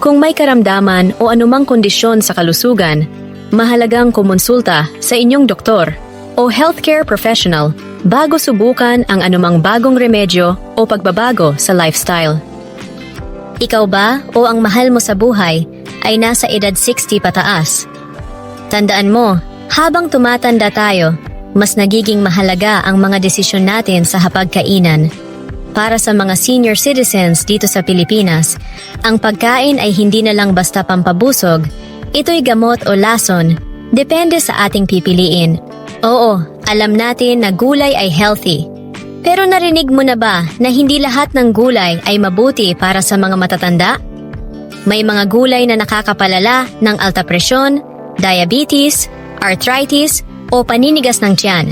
Kung may karamdaman o anumang kondisyon sa kalusugan, mahalagang kumonsulta sa inyong doktor o healthcare professional bago subukan ang anumang bagong remedyo o pagbabago sa lifestyle. Ikaw ba o ang mahal mo sa buhay ay nasa edad 60 pataas? Tandaan mo, habang tumatanda tayo, mas nagiging mahalaga ang mga desisyon natin sa hapagkainan. Para sa mga senior citizens dito sa Pilipinas, ang pagkain ay hindi na lang basta pampabusog, ito'y gamot o lason, depende sa ating pipiliin. Oo, alam natin na gulay ay healthy. Pero narinig mo na ba na hindi lahat ng gulay ay mabuti para sa mga matatanda? May mga gulay na nakakapalala ng alta presyon, diabetes, arthritis, o paninigas ng tiyan.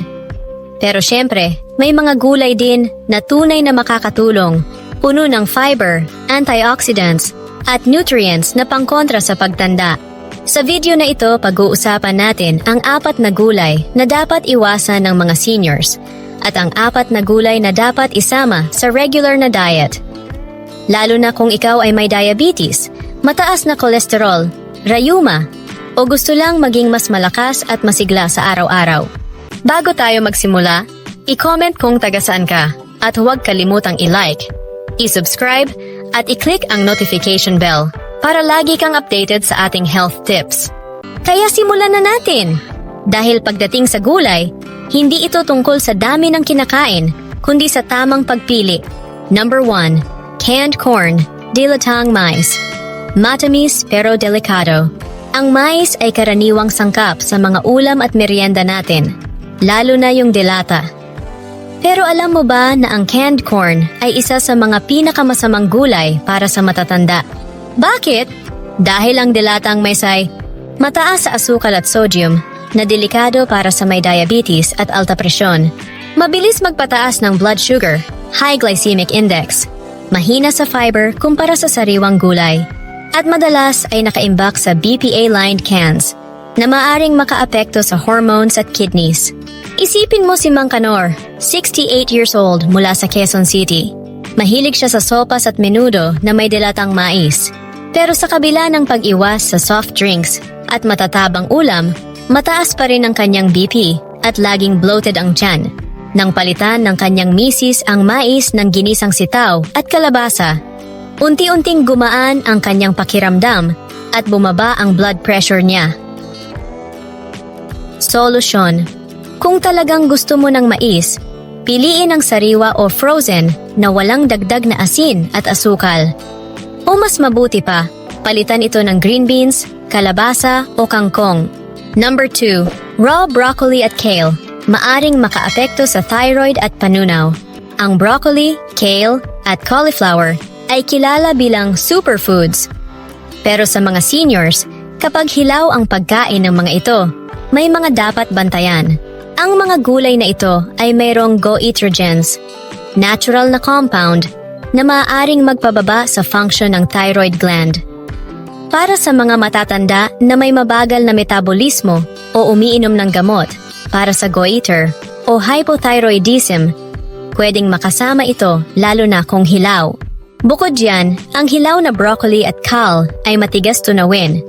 Pero syempre, may mga gulay din na tunay na makakatulong, puno ng fiber, antioxidants, at nutrients na pangkontra sa pagtanda. Sa video na ito, pag-uusapan natin ang apat na gulay na dapat iwasan ng mga seniors at ang apat na gulay na dapat isama sa regular na diet. Lalo na kung ikaw ay may diabetes, mataas na kolesterol, rayuma, o gusto lang maging mas malakas at masigla sa araw-araw. Bago tayo magsimula, i-comment kung taga saan ka at huwag kalimutang i-like, i-subscribe at i-click ang notification bell para lagi kang updated sa ating health tips. Kaya simulan na natin! Dahil pagdating sa gulay, hindi ito tungkol sa dami ng kinakain, kundi sa tamang pagpili. Number 1. Canned corn, dilatang mais. Matamis pero delikado. Ang mais ay karaniwang sangkap sa mga ulam at merienda natin, lalo na yung delata. Pero alam mo ba na ang canned corn ay isa sa mga pinakamasamang gulay para sa matatanda? Bakit? Dahil ang delatang mais ay mataas sa asukal at sodium na delikado para sa may diabetes at alta presyon. Mabilis magpataas ng blood sugar, high glycemic index, mahina sa fiber kumpara sa sariwang gulay, at madalas ay nakaimbak sa BPA-lined cans na maaring makaapekto sa hormones at kidneys. Isipin mo si Mang Kanor, 68 years old mula sa Quezon City. Mahilig siya sa sopas at menudo na may dilatang mais. Pero sa kabila ng pag-iwas sa soft drinks at matatabang ulam, mataas pa rin ang kanyang BP at laging bloated ang tiyan. Nang palitan ng kanyang misis ang mais ng ginisang sitaw at kalabasa, unti-unting gumaan ang kanyang pakiramdam at bumaba ang blood pressure niya. Solusyon Kung talagang gusto mo ng mais, piliin ang sariwa o frozen na walang dagdag na asin at asukal. O mas mabuti pa, palitan ito ng green beans, kalabasa o kangkong. Number 2. Raw broccoli at kale. Maaring makaapekto sa thyroid at panunaw. Ang broccoli, kale, at cauliflower ay kilala bilang superfoods. Pero sa mga seniors, kapag hilaw ang pagkain ng mga ito, may mga dapat bantayan. Ang mga gulay na ito ay mayroong goitrogens, natural na compound na maaaring magpababa sa function ng thyroid gland. Para sa mga matatanda na may mabagal na metabolismo o umiinom ng gamot para sa goiter o hypothyroidism, pwedeng makasama ito lalo na kung hilaw. Bukod diyan, ang hilaw na broccoli at kale ay matigas tunawin.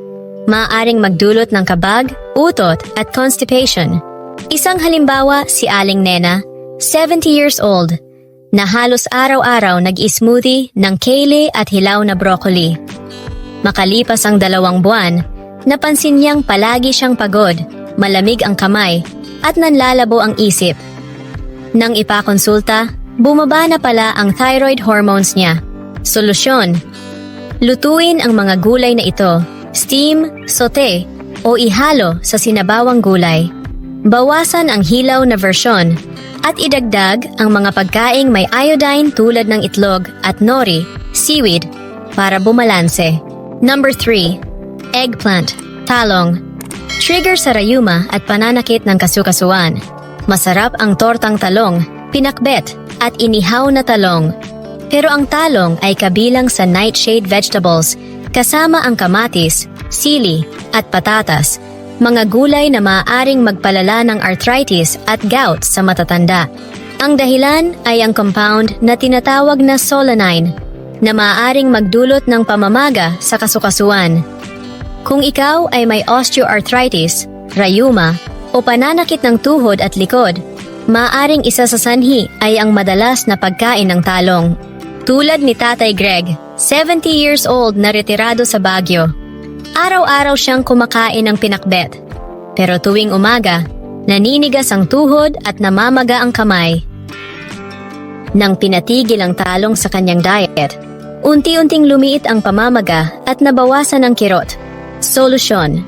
Maaaring magdulot ng kabag, utot at constipation. Isang halimbawa si Aling Nena, 70 years old, na halos araw-araw nag-smoothie ng kale at hilaw na broccoli. Makalipas ang dalawang buwan, napansin niyang palagi siyang pagod, malamig ang kamay, at nanlalabo ang isip. Nang ipakonsulta, bumaba na pala ang thyroid hormones niya. Solusyon, lutuin ang mga gulay na ito, steam, saute, o ihalo sa sinabawang gulay. Bawasan ang hilaw na versyon at idagdag ang mga pagkaing may iodine tulad ng itlog at nori, seaweed, para bumalanse. Number 3. Eggplant, talong. Trigger sa rayuma at pananakit ng kasukasuan. Masarap ang tortang talong, pinakbet, at inihaw na talong. Pero ang talong ay kabilang sa nightshade vegetables, kasama ang kamatis, sili, at patatas, mga gulay na maaaring magpalala ng arthritis at gout sa matatanda. Ang dahilan ay ang compound na tinatawag na solanine, na maaaring magdulot ng pamamaga sa kasukasuan. Kung ikaw ay may osteoarthritis, rayuma, o pananakit ng tuhod at likod, maaring isa sa sanhi ay ang madalas na pagkain ng talong. Tulad ni Tatay Greg, 70 years old na retirado sa Baguio. Araw-araw siyang kumakain ng pinakbet. Pero tuwing umaga, naninigas ang tuhod at namamaga ang kamay. Nang pinatigil ang talong sa kanyang diet, unti-unting lumiit ang pamamaga at nabawasan ang kirot. Solusyon.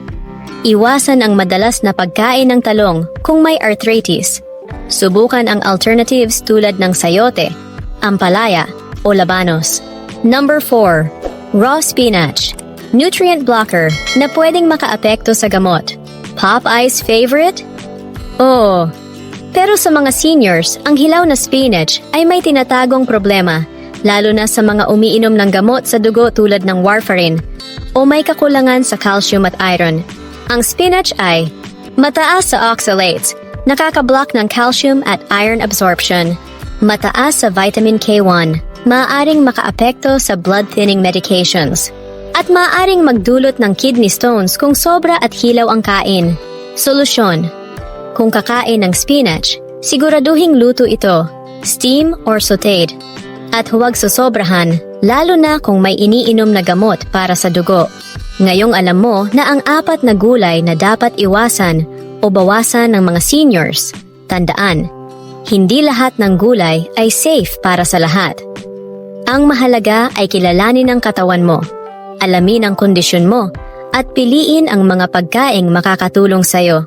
Iwasan ang madalas na pagkain ng talong kung may arthritis. Subukan ang alternatives tulad ng sayote, ampalaya, o labanos. Number 4. Raw spinach. Nutrient blocker na pwedeng makaapekto sa gamot. Popeye's favorite? Oo. Pero sa mga seniors, ang hilaw na spinach ay may tinatagong problema, lalo na sa mga umiinom ng gamot sa dugo tulad ng warfarin o may kakulangan sa calcium at iron. Ang spinach ay mataas sa oxalates, nakakablock ng calcium at iron absorption, mataas sa vitamin K1, maaaring makaapekto sa blood-thinning medications, at maaaring magdulot ng kidney stones kung sobra at hilaw ang kain. Solusyon kung kakain ng spinach, siguraduhing luto ito, steam or sauteed. At huwag susobrahan, lalo na kung may iniinom na gamot para sa dugo. Ngayong alam mo na ang apat na gulay na dapat iwasan o bawasan ng mga seniors, tandaan, hindi lahat ng gulay ay safe para sa lahat. Ang mahalaga ay kilalanin ang katawan mo, alamin ang kondisyon mo, at piliin ang mga pagkaing makakatulong sa'yo.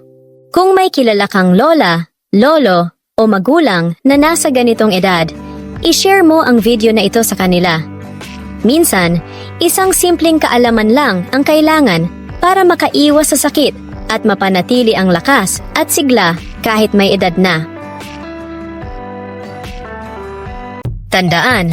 Kung may kilala kang lola, lolo, o magulang na nasa ganitong edad, i-share mo ang video na ito sa kanila. Minsan, isang simpleng kaalaman lang ang kailangan para makaiwas sa sakit at mapanatili ang lakas at sigla kahit may edad na. Tandaan,